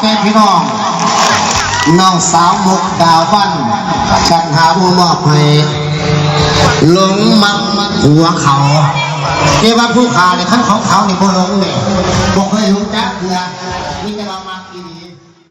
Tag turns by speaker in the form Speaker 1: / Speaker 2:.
Speaker 1: แก่พี่น้องน้องสาวมุกดาวันฉันหาผู้มอบให้หลงมักหัวเขาเรียกว่าผู้ขาในขั้นของเขาเนี่ยบ่หลงเลยบอกเคยรู้จักเพื่อนี่จะมามากี่